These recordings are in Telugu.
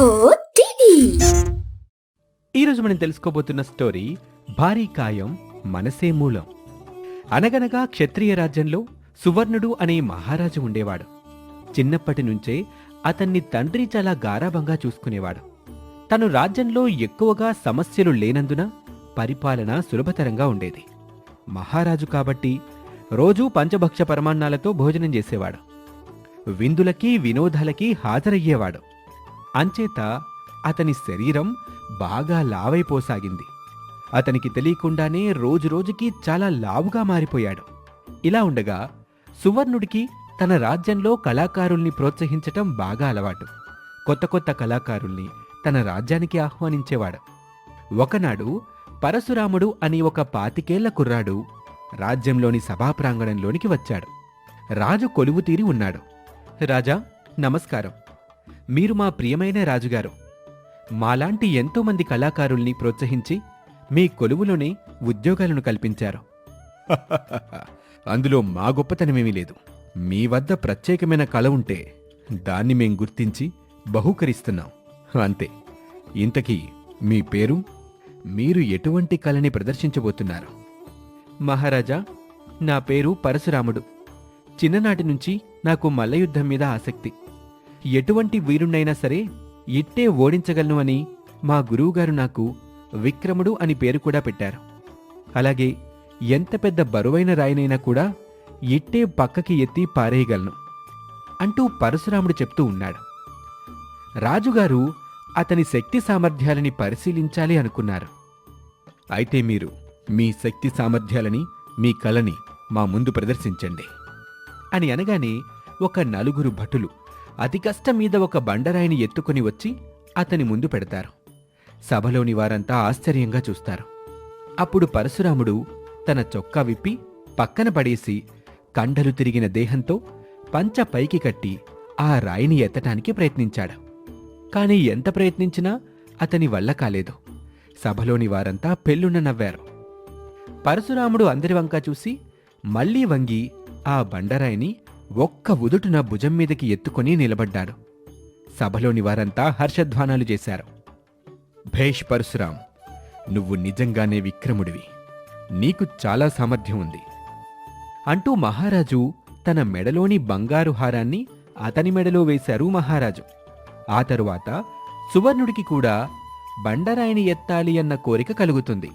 ఓహో టీవీ ఈరోజు మనం తెలుసుకోబోతున్న స్టోరీ భారీ కాయం మనసే మూలం. అనగనగా క్షత్రియ రాజ్యంలో సువర్ణుడు అనే మహారాజు ఉండేవాడు. చిన్నప్పటి నుంచే అతన్ని తండ్రి చాలా గారాభంగా చూసుకునేవాడు. తను రాజ్యంలో ఎక్కువగా సమస్యలు లేనందున పరిపాలన సులభతరంగా ఉండేది. మహారాజు కాబట్టి రోజూ పంచభక్ష పరమాన్నాలతో భోజనం చేసేవాడు. విందులకి వినోదాలకి హాజరయ్యేవాడు. అంచేత అతని శరీరం బాగా లావైపోసాగింది. అతనికి తెలియకుండానే రోజురోజుకి చాలా లావుగా మారిపోయాడు. ఇలా ఉండగా సువర్ణుడికి తన రాజ్యంలో కళాకారుల్ని ప్రోత్సహించటం బాగా అలవాటు. కొత్త కొత్త కళాకారుల్ని తన రాజ్యానికి ఆహ్వానించేవాడు. ఒకనాడు పరశురాముడు అని ఒక పాతికేళ్ళ కుర్రాడు రాజ్యంలోని సభా ప్రాంగణంలోనికి వచ్చాడు. రాజు కొలువు తీరి ఉన్నాడు. రాజా నమస్కారం. మీరు మా ప్రియమైన రాజుగారు. మాలాంటి ఎంతోమంది కళాకారుల్ని ప్రోత్సహించి మీ కొలువులోనే ఉద్యోగాలను కల్పించారు. అందులో మా గొప్పతనమేమీ లేదు. మీ వద్ద ప్రత్యేకమైన కళ ఉంటే దాన్ని మేం గుర్తించి బహూకరిస్తున్నాం. అంతే. ఇంతకీ మీ పేరు? మీరు ఎటువంటి కళని ప్రదర్శించబోతున్నారు? మహారాజా నా పేరు పరశురాముడు. చిన్ననాటి నుంచి నాకు మల్లయుద్ధం మీద ఆసక్తి. ఎటువంటి వీరుణ్ణైనా సరే ఇట్టే ఓడించగలను అని మా గురువుగారు నాకు విక్రముడు అని పేరు కూడా పెట్టారు. అలాగే ఎంత పెద్ద బరువైన రాయినైనా కూడా ఇట్టే పక్కకి ఎత్తి పారేయగలను అంటూ పరశురాముడు చెప్తూ ఉన్నాడు. రాజుగారు అతని శక్తి సామర్థ్యాలని పరిశీలించాలి అనుకున్నారు. అయితే మీరు మీ శక్తి సామర్థ్యాలని మీ కళని మా ముందు ప్రదర్శించండి అని అనగానే ఒక నలుగురు భటులు అతి కష్టం మీద ఒక బండరాయిని ఎత్తుకుని వచ్చి అతని ముందు పెడతారు. సభలోని వారంతా ఆశ్చర్యంగా చూస్తారు. అప్పుడు పరశురాముడు తన చొక్కా విప్పి పక్కన పడేసి కండలు తిరిగిన దేహంతో పంచ పైకి కట్టి ఆ రాయిని ఎత్తటానికి ప్రయత్నించాడు. కాని ఎంత ప్రయత్నించినా అతని వల్ల కాలేదు. సభలోని వారంతా పెళ్ళున నవ్వారు. పరశురాముడు అందరి వంక చూసి మళ్ళీ వంగి ఆ బండరాయిని ఒక్క ఉదుటున భుజం మీదకి ఎత్తుకొని నిలబడ్డాడు సభలోని వారంతా హర్షధ్వానాలు చేశారు. భేష్ పరశురాం నువ్వు నిజంగానే విక్రముడివి. నీకు చాలా సామర్థ్యం ఉంది. అంటూ మహారాజు తన మెడలోని బంగారు హారాన్ని అతని మెడలో వేశారు మహారాజు. ఆ తరువాత సువర్ణుడికి కూడా బండరాయిని ఎత్తాలి అన్న కోరిక కలుగుతుంది.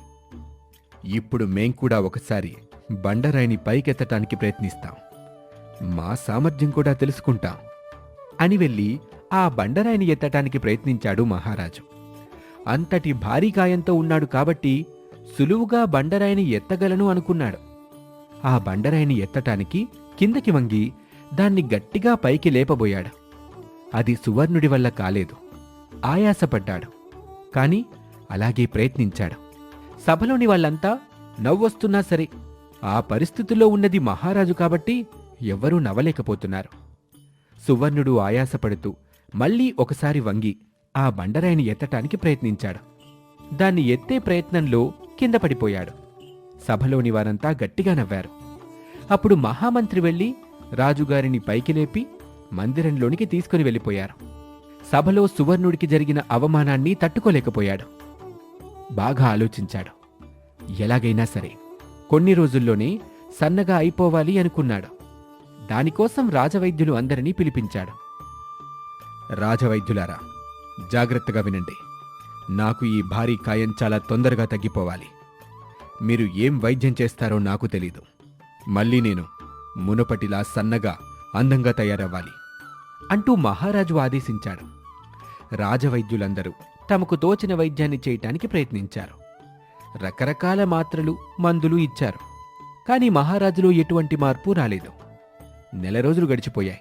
ఇప్పుడు మేం కూడా ఒకసారి బండరాయిని పైకెత్తటానికి ప్రయత్నిస్తాం. మా సామర్థ్యం కూడా తెలుసుకుంటాం అని వెళ్ళి ఆ బండరాయిని ఎత్తటానికి ప్రయత్నించాడు మహారాజు. అంతటి భారీ గాయంతో ఉన్నాడు కాబట్టి సులువుగా బండరాయిని ఎత్తగలను అనుకున్నాడు. ఆ బండరాయిని ఎత్తటానికి కిందకి వంగి దాన్ని గట్టిగా పైకి లేపబోయాడు. అది సువర్ణుడి వల్ల కాలేదు. ఆయాసపడ్డాడు. కాని అలాగే ప్రయత్నించాడు. సభలోని వాళ్ళంతా నవ్వొస్తున్నా సరే ఆ పరిస్థితుల్లో ఉన్నది మహారాజు కాబట్టి ఎవ్వరూ నవ్వలేకపోతున్నారు. సువర్ణుడు ఆయాసపడుతూ మళ్ళీ ఒకసారి వంగి ఆ బండరాయిని ఎత్తటానికి ప్రయత్నించాడు. దాన్ని ఎత్తే ప్రయత్నంలో కింద పడిపోయాడు. సభలోని వారంతా గట్టిగా నవ్వారు. అప్పుడు మహామంత్రి వెళ్ళి రాజుగారిని పైకి లేపి మందిరంలోనికి తీసుకుని వెళ్ళిపోయారు. సభలో సువర్ణుడికి జరిగిన అవమానాన్ని తట్టుకోలేకపోయాడు. బాగా ఆలోచించాడు. ఎలాగైనా సరే కొన్ని రోజుల్లోనే సన్నగా అయిపోవాలి అనుకున్నాడు. దానికోసం రాజవైద్యులు అందరినీ పిలిపించాడు. రాజవైద్యులారా జాగ్రత్తగా వినండి. నాకు ఈ భారీ కాయం చాలా తొందరగా తగ్గిపోవాలి. మీరు ఏం వైద్యం చేస్తారో నాకు తెలీదు. మళ్ళీ నేను మునుపటిలా సన్నగా అందంగా తయారవ్వాలి అంటూ మహారాజు ఆదేశించాడు. రాజవైద్యులందరూ తమకు తోచిన వైద్యాన్ని చేయటానికి ప్రయత్నించారు. రకరకాల మాత్రలు మందులు ఇచ్చారు. కాని మహారాజులో ఎటువంటి మార్పు రాలేదు. నెల రోజులు గడిచిపోయాయి.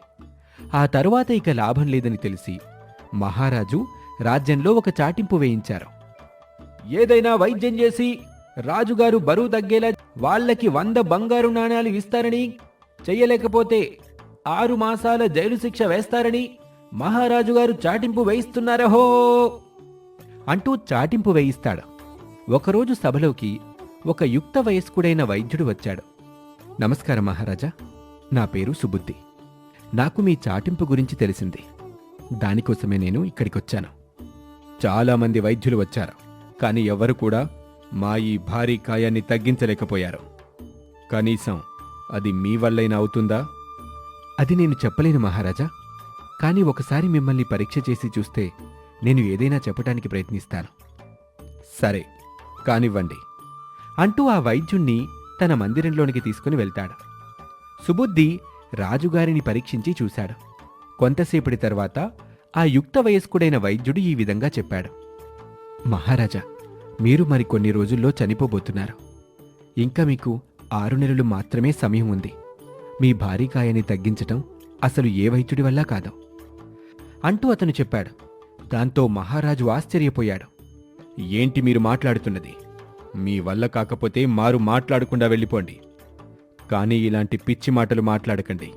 ఆ తరువాత ఇక లాభం లేదని తెలిసి మహారాజు రాజ్యంలో ఒక చాటింపు వేయించారు. ఏదైనా వైద్యం చేసి రాజుగారు బరువు తగ్గేలా వాళ్ళకి వంద బంగారు నాణాలు ఇస్తారని చెయ్యలేకపోతే ఆరు మాసాల జైలు శిక్ష వేస్తారని మహారాజు గారు చాటింపు వేయిస్తున్నారహో అంటూ చాటింపు వేయిస్తాడు. ఒకరోజు సభలోకి ఒక యుక్త వయస్కుడైన వైద్యుడు వచ్చాడు. నమస్కారం మహారాజా. నా పేరు సుబుద్ధి. నాకు మీ చాటింపు గురించి తెలిసింది. దానికోసమే నేను ఇక్కడికొచ్చాను. చాలామంది వైద్యులు వచ్చారు కానీ ఎవరు కూడా మా ఈ భారీ కాయాన్ని తగ్గించలేకపోయారు. కనీసం అది మీ వల్లైనా అవుతుందా? అది నేను చెప్పలేను మహారాజా. కానీ ఒకసారి మిమ్మల్ని పరీక్ష చేసి చూస్తే నేను ఏదైనా చెప్పటానికి ప్రయత్నిస్తాను. సరే కానివ్వండి. అంటూ ఆ వైద్యుణ్ణి తన మందిరంలోనికి తీసుకుని వెళ్తాడు. సుబుద్ధి రాజుగారిని పరీక్షించి చూశాడు. కొంతసేపటి తర్వాత ఆ యుక్త వయస్కుడైన వైద్యుడు ఈ విధంగా చెప్పాడు. మహారాజా మీరు మరికొన్ని రోజుల్లో చనిపోబోతున్నారు. ఇంకా మీకు ఆరు నెలలు మాత్రమే సమయం ఉంది. మీ భారీ తగ్గించటం అసలు ఏ వైద్యుడి వల్ల కాదు. అంటూ అతను చెప్పాడు. దాంతో మహారాజు ఆశ్చర్యపోయాడు. ఏంటి మీరు మాట్లాడుతున్నది? మీ వల్ల కాకపోతే మారు మాట్లాడకుండా వెళ్ళిపోండి. కానీ ఇలాంటి పిచ్చి మాటలు మాట్లాడకండి.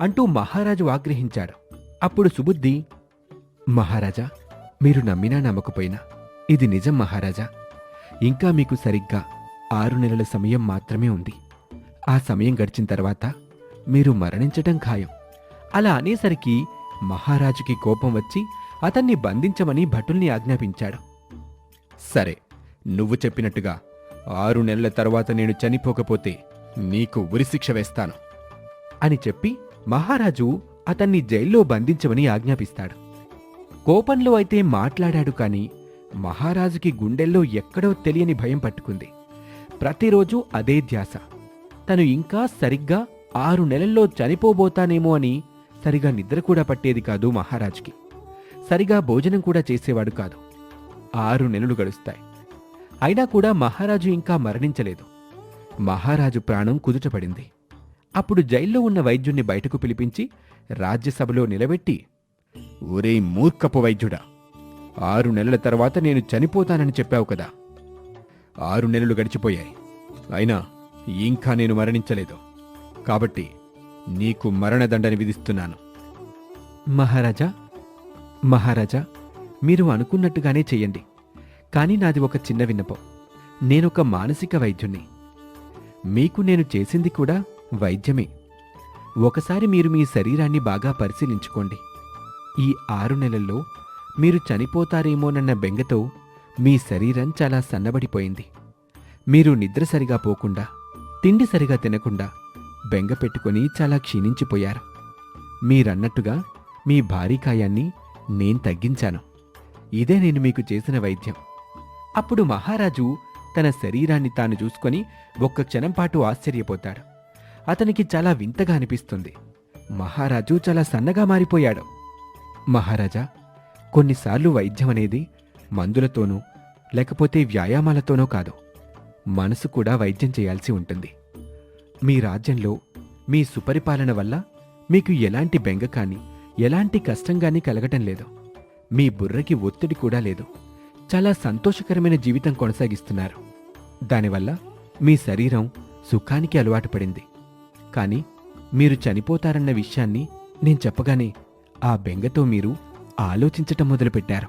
అంటూ మహారాజు ఆగ్రహించాడు. అప్పుడు సుబుద్ధి మహారాజా మీరు నమ్మినా నమ్మకపోయినా ఇది నిజం మహారాజా. ఇంకా మీకు సరిగ్గా ఆరు నెలల సమయం మాత్రమే ఉంది. ఆ సమయం గడిచిన తర్వాత మీరు మరణించటం ఖాయం. అలా అనేసరికి మహారాజుకి కోపం వచ్చి అతన్ని బంధించమని భటుల్ని ఆజ్ఞాపించాడు. సరే నువ్వు చెప్పినట్టుగా ఆరు నెలల తర్వాత నేను చనిపోకపోతే నీకు ఉరిశిక్ష వేస్తాను. అని చెప్పి మహారాజు అతన్ని జైల్లో బంధించమని ఆజ్ఞాపిస్తాడు. కోపంలో అయితే మాట్లాడాడు కాని మహారాజుకి గుండెల్లో ఎక్కడో తెలియని భయం పట్టుకుంది. ప్రతిరోజు అదే ధ్యాస. తను ఇంకా సరిగ్గా ఆరు నెలల్లో చనిపోబోతానేమో అని సరిగా నిద్ర కూడా పట్టేది కాదు మహారాజుకి. సరిగా భోజనం కూడా చేసేవాడు కాదు. ఆరు నెలలు గడుస్తాయి. అయినా కూడా మహారాజు ఇంకా మరణించలేదు. మహారాజు ప్రాణం కుదుటపడింది. అప్పుడు జైల్లో ఉన్న వైద్యుణ్ణి బయటకు పిలిపించి రాజ్యసభలో నిలబెట్టి ఒరే మూర్ఖపు వైద్యుడా ఆరు నెలల తర్వాత నేను చనిపోతానని చెప్పావు కదా. ఆరు నెలలు గడిచిపోయాయి. అయినా ఇంకా నేను మరణించలేదు. కాబట్టి నీకు మరణదండని విధిస్తున్నాను. మహారాజా మహారాజా మీరు అనుకున్నట్టుగానే చెయ్యండి. కానీ నాది ఒక చిన్న విన్నపం. నేనొక మానసిక వైద్యుణ్ణి. మీకు నేను చేసింది కూడా వైద్యమే. ఒకసారి మీరు మీ శరీరాన్ని బాగా పరిశీలించుకోండి. ఈ ఆరు నెలల్లో మీరు చనిపోతారేమోనన్న బెంగతో మీ శరీరం చాలా సన్నబడిపోయింది. మీరు నిద్ర సరిగా పోకుండా తిండి సరిగా తినకుండా బెంగ పెట్టుకొని చాలా క్షీణించిపోయారు. మీరన్నట్టుగా మీ భారీకాయాన్ని నేను తగ్గించాను. ఇదే నేను మీకు చేసిన వైద్యం. అప్పుడు మహారాజు తన శరీరాన్ని తాను చూసుకొని ఒక్క క్షణం పాటు ఆశ్చర్యపోతాడు. అతనికి చాలా వింతగా అనిపిస్తుంది. మహారాజు చాలా సన్నగా మారిపోయాడు. మహారాజా కొన్నిసార్లు వైద్యం అనేది మందులతోనూ లేకపోతే వ్యాయామాలతోనో కాదు. మనసు కూడా వైద్యం చేయాల్సి ఉంటుంది. మీ రాజ్యంలో మీ సుపరిపాలన వల్ల మీకు ఎలాంటి బెంగ కానీ ఎలాంటి కష్టం కానీ కలగటం లేదు. మీ బుర్రకి ఒత్తిడి కూడా లేదు. చాలా సంతోషకరమైన జీవితం కొనసాగిస్తున్నారు. దానివల్ల మీ శరీరం సుఖానికి అలవాటు పడింది. కానీ మీరు చనిపోతారన్న విషయాన్ని నేను చెప్పగానే ఆ బెంగతో మీరు ఆలోచించటం మొదలుపెట్టారు.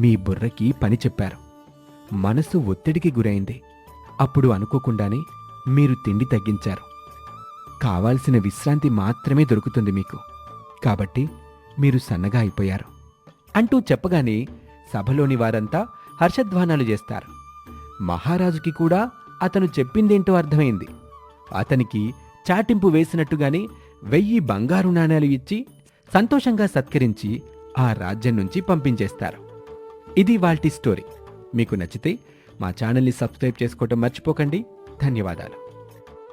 మీ బుర్రకి పని చెప్పారు. మనసు ఒత్తిడికి గురైంది. అప్పుడు అనుకోకుండానే మీరు తిండి తగ్గించారు. కావాల్సిన విశ్రాంతి మాత్రమే దొరుకుతుంది మీకు. కాబట్టి మీరు సన్నగా అయిపోయారు. అంటూ చెప్పగానే సభలోని వారంతా హర్షధ్వానాలు చేస్తారు. మహారాజుకి కూడా అతను చెప్పిందేంటో అర్థమైంది. అతనికి చాటింపు వేసినట్టుగానే వెయ్యి బంగారు నాణ్యాలు ఇచ్చి సంతోషంగా సత్కరించి ఆ రాజ్యం నుంచి పంపించేస్తారు. ఇది వాల్టి స్టోరీ. మీకు నచ్చితే మా ఛానల్ని సబ్స్క్రైబ్ చేసుకోవటం మర్చిపోకండి. ధన్యవాదాలు.